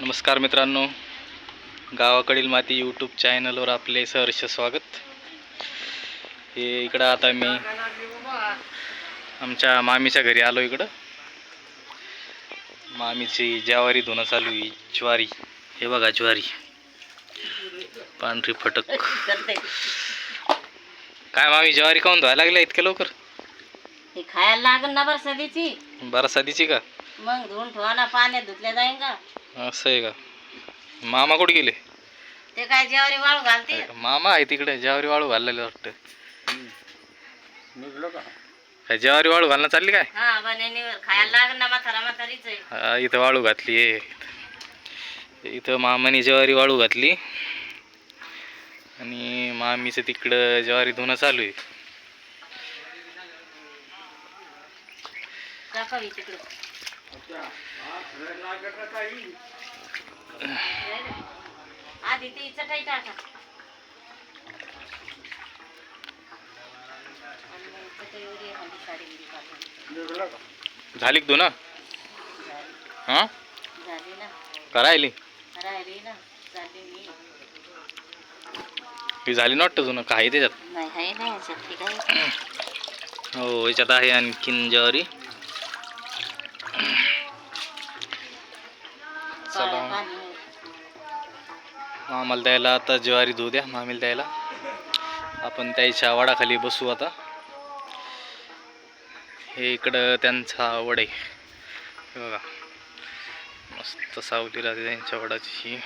नमस्कार मित्रांनो गावाकडील माती यूट्यूब चॅनलवर आपले सहर्ष स्वागत. हे इकडं आता मी आमच्या मामीच्या घरी आलो इकडं. मामीची ज्वारी धुणं चालू आहे ज्वारी. हे बघा ज्वारी. पांढरी फटक. काय मामी ज्वारी काऊन धुवायला लागल्या इतक्या लवकर? खायला लागल ना बरं सदीची बारा साधीची का? मग धुवून ठेवा ना पाण्यात धुतल्या जाईन का? असं आहे का? मामा कुठे गेले? ते काय जेवारी वाळू घालते मामा आहे तिकडे ज्वारी वाळू घाललेलं वाटतं. काय ज्वारी वाळू घालणं चालली काय? हा बनेनीवर खायला लागल ना म्हातारा म्हातारीच आहे. हा, इथं वाळू घातली इथं मामाने ज्वारी वाळू घातली. आणि मामीचं तिकडं ज्वारी धुणं चालू आहे. दाखवी तिकडं. आधी ती चटाई टाका. झाली का धुणं हां झाली ना? करायली राहिली. ना झाली मी ही झाली ना वाटतं धुणं काय त्याच्यात? नाही आहे ना याच्यात. ती काय हो याच्यात आहे आणखीन ज्वारी. चला. मामाला द्यायला आता ज्वारी धुऊ द्या मामीला द्यायला. आपण त्याच्या वडाखाली बसू आता. हे इकडं त्यांचा वड आहे. हे बघा. मस्त सावली राहते त्यांच्या वडाची.